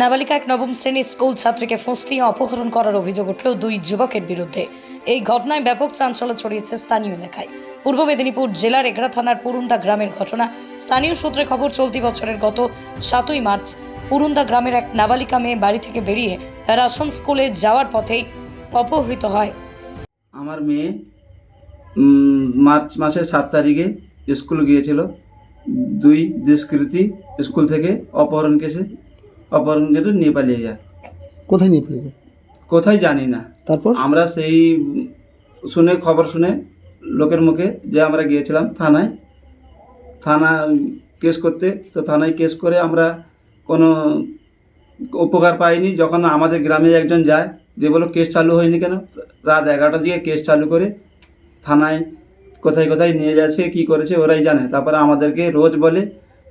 নাবালিকা এক নবম শ্রেণির স্কুল ছাত্রীকে ফসলিয়ে অপহরণ করার অভিযোগ উঠল দুই যুবকের বিরুদ্ধে। এই ঘটনায় ব্যাপক চাঞ্চল্য ছড়িয়েছে স্থানীয় এলাকায়। পূর্ব মেদিনীপুর জেলার এগড়া থানার পুরুন্দা গ্রামের ঘটনা। স্থানীয় সূত্রে খবর, চলতি বছরের গত সাতই মার্চ, পুরুন্দা গ্রামের এক নাবালিকা মেয়ে বাড়ি থেকে বেরিয়ে রাসন স্কুলে যাওয়ার পথেই অপহৃত হয়। আমার মেয়ে মার্চ মাসের সাত তারিখে স্কুল গিয়েছিল। দুই দুষ্কৃতী স্কুল থেকে অপহরণ কেসে অপহরণ কেটে নিয়ে পালিয়ে যায়। কোথায় নিয়ে ফেলেছে কোথায় জানি না। তারপর? আমরা সেই শুনে খবর শুনে লোকের মুখে যে আমরা গিয়েছিলাম থানায় থানা কেস করতে তো থানায় কেস করে আমরা কোনো উপকার পাইনি। যখন আমাদের গ্রামে একজন যায় যে বলো কেস চালু হয়নি কেন? রাত এগারোটার দিকে কেস চালু করে থানায় কোথায় কোথায় নিয়ে যাচ্ছে কি করেছে ওরাই জানে। তারপরে আমাদেরকে রোজ বলে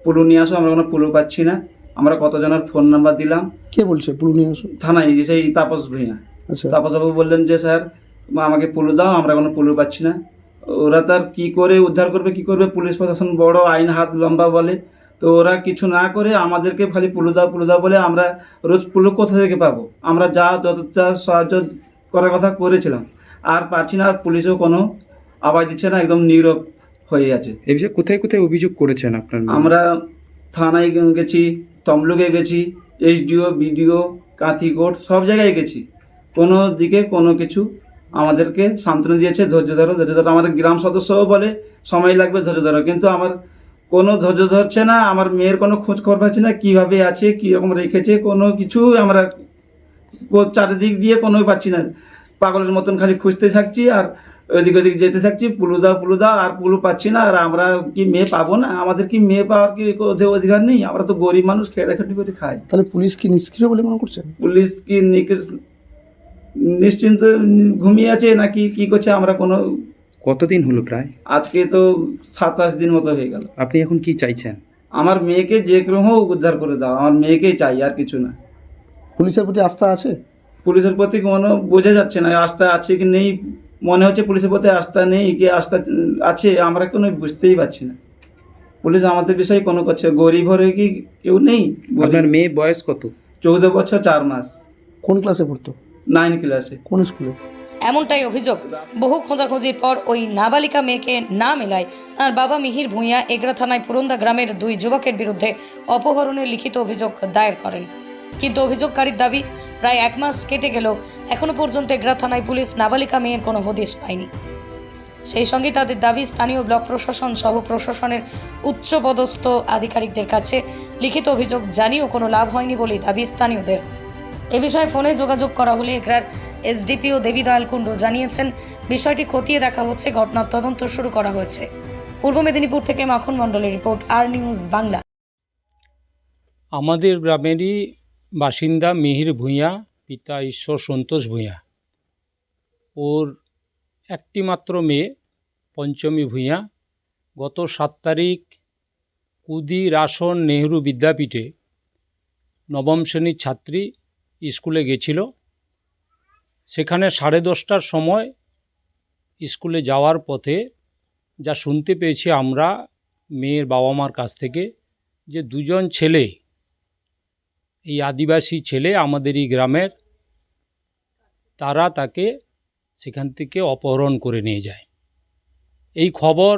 পুলু নিয়ে আসো আমরা কোনো পুলু পাচ্ছি না। আমরা কতজনের ফোন নাম্বার দিলাম? কে বলছে? পুরুলিয়া থানায় সেই তাপস ভূঁইয়া। আচ্ছা। তাপসবাবু বললেন যে স্যার আমাকে পুলু দাও আমরা কোনো পুলু পাচ্ছি না। ওরা তার কি করে উদ্ধার করবে কি করবে? পুলিশ প্রশাসন বড় আইন হাত লম্বা বলে। তো ওরা কিছু না করে আমাদেরকে খালি পুলু দাও পুলু দাও বলে আমরা রোজ পুলু কোথা থেকে পাবো? আমরা যা যতটা সাহায্য করার কথা করেছিলাম। আর পাচ্ছি না আর পুলিশও কোনো আওয়াজ দিচ্ছে না একদম নীরব হয়ে আছে। এই বিষয়ে কোথায় কোথায় অভিযোগ করেছেন আপনার আমরা থানায় গেছি তমলুকে গেছি, এইচডিও, বিডিও, কাঁথিকোট, সব জায়গায় গেছি। কোনো দিকে কোনো কিছু আমাদেরকে সান্ত্বনা দিয়েছে, ধৈর্য ধরো ধৈর্য ধরো। আমাদের গ্রাম সদস্যও বলে, সময় লাগবে, ধৈর্য ধরো। কিন্তু আমার কোনো ধৈর্য ধরছে না, আমার মেয়ের কোনো খোঁজ খবর পাচ্ছি না, কীভাবে আছে, কীরকম রেখেছে, কোনো কিছু আমরা চারিদিক দিয়ে কোনো পাচ্ছি না। পাগলের মতন খালি খুঁজতে থাকছি আর ওদিক ওদিক যেতে থাকছি পুলু দাও পুলু দাও আর পুলু পাচ্ছি না আর আমরা কি মেয়ে পাবো না? আমাদের কি মেয়ে পাওয়ার কি অধিকার নেই? আমরা তো গরিব মানুষ খেটাখাটি করে খাই। তাহলে পুলিশ কি নিষ্ক্রিয় বলে মনে করছে? পুলিশ কি নিশ্চিন্ত ঘুমিয়ে আছে নাকি কি করছে আমরা কোনো কতদিন হলো প্রায়? আজকে তো সাতাশ দিন মতো হয়ে গেল। আপনি এখন কি চাইছেন? আমার মেয়েকে যে কোনো হোক উদ্ধার করে দাও আমার মেয়েকেই চাই আর কিছু না। পুলিশের প্রতি আস্থা আছে? পুলিশের প্রতি কোনো বোঝা যাচ্ছে না আস্থা আছে কি নেই? মনে হচ্ছে পুলিশের প্রতি আস্থা নেই কি আস্থা আছে আমরা কোনো বুঝতেই পারছি না। পুলিশ আমাদের বিষয়ে কোনো করছে গরিব হরে কি কেউ নেই? আপনার মেয়ের বয়স কত? চৌদ্দ বছর চার মাস। কোন ক্লাসে পড়তো? নাইন ক্লাসে কোন স্কুলে? এমনটাই অভিযোগ। বহু খোঁজাখুঁজির পর ওই নাবালিকা মেয়েকে না মেলায় তার বাবা মিহির ভূঁইয়া এগরা থানায় পুরন্দা গ্রামের দুই যুবকের বিরুদ্ধে অপহরণের লিখিত অভিযোগ দায়ের করেন। কিন্তু অভিযোগকারীর দাবি প্রায় এক মাস কেটে গেলেও এখনও পর্যন্ত এগরা থানায় পুলিশ নাবালিকা মেয়ের কোনো হদিশ পায়নি। সেই সঙ্গে তাদের দাবি, স্থানীয় ব্লক প্রশাসন সহ প্রশাসনের উচ্চপদস্থ আধিকারিকদের কাছে লিখিত অভিযোগ জানিয়েও কোনো লাভ হয়নি বলেই দাবি স্থানীয়দের। এ বিষয়ে ফোনে যোগাযোগ করা হলে এগরার এসডিপিও দেবী দয়াল কুণ্ডু জানিয়েছেন, বিষয়টি খতিয়ে দেখা হচ্ছে, ঘটনার তদন্ত শুরু করা হয়েছে। পূর্ব মেদিনীপুর থেকে মাখন মণ্ডলের রিপোর্ট, আর নিউজ বাংলা। আমাদের গ্রামেরই বাসিন্দা মিহির ভূঁইয়া, পিতা ঈশ্বর সন্তোষ ভূঁইয়া। ওর একটি মাত্র মেয়ে, পঞ্চমী ভূঁইয়া। গত সাত তারিখ কুদি রাসন নেহরু বিদ্যাপীঠে নবম শ্রেণির ছাত্রী স্কুলে গেছিল। সেখানে সাড়ে দশটার সময় স্কুলে যাওয়ার পথে যা শুনতে পেয়েছি আমরা মেয়ের বাবা মার কাছ থেকে যে দুজন ছেলে এই আদিবাসী ছেলে আমাদের এই গ্রামের, তারা তাকে সেখান থেকে অপহরণ করে নিয়ে যায়। এই খবর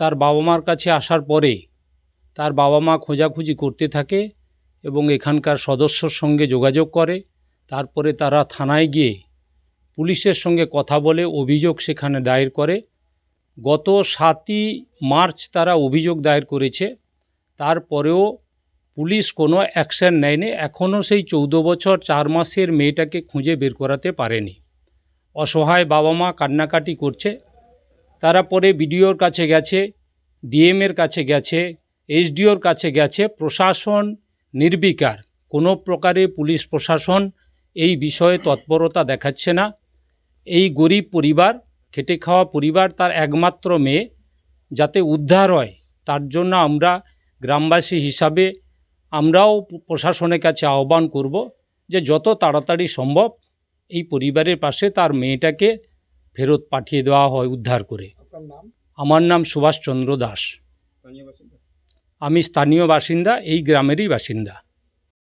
তার বাবা মার কাছে আসার পরে তার বাবা মা খোঁজাখুঁজি করতে থাকে এবং এখানকার সদস্যর সঙ্গে যোগাযোগ করে। তারপরে তারা থানায় গিয়ে পুলিশের সঙ্গে কথা বলে অভিযোগ সেখানে দায়ের করে। গত সাতই মার্চ তারা অভিযোগ দায়ের করেছে। তারপরেও পুলিশ কোনো অ্যাকশন নেয়নি, এখনও সেই চৌদ্দ বছর চার মাসের মেয়েটাকে খুঁজে বের করাতে পারেনি। অসহায় বাবা মা কান্নাকাটি করছে, তারা পরে বিডিওর কাছে গেছে, ডিএমের কাছে গেছে এসডিওর কাছে গেছে, প্রশাসন নির্বিকার, কোনো প্রকারে পুলিশ প্রশাসন এই বিষয়ে তৎপরতা দেখাচ্ছে না। এই গরিব পরিবার, খেটে খাওয়া পরিবার তার একমাত্র মেয়ে, যাতে উদ্ধার হয়, তার জন্য আমরা গ্রামবাসী হিসাবে আমরাও প্রশাসনের কাছে আহ্বান করব যে যত তাড়াতাড়ি সম্ভব এই পরিবারের পাশে তার মেয়েটাকে ফেরত পাঠিয়ে দেওয়া হয় উদ্ধার করে। আমার নাম সুভাষচন্দ্র দাস। আমি স্থানীয় বাসিন্দা এই গ্রামেরই বাসিন্দা।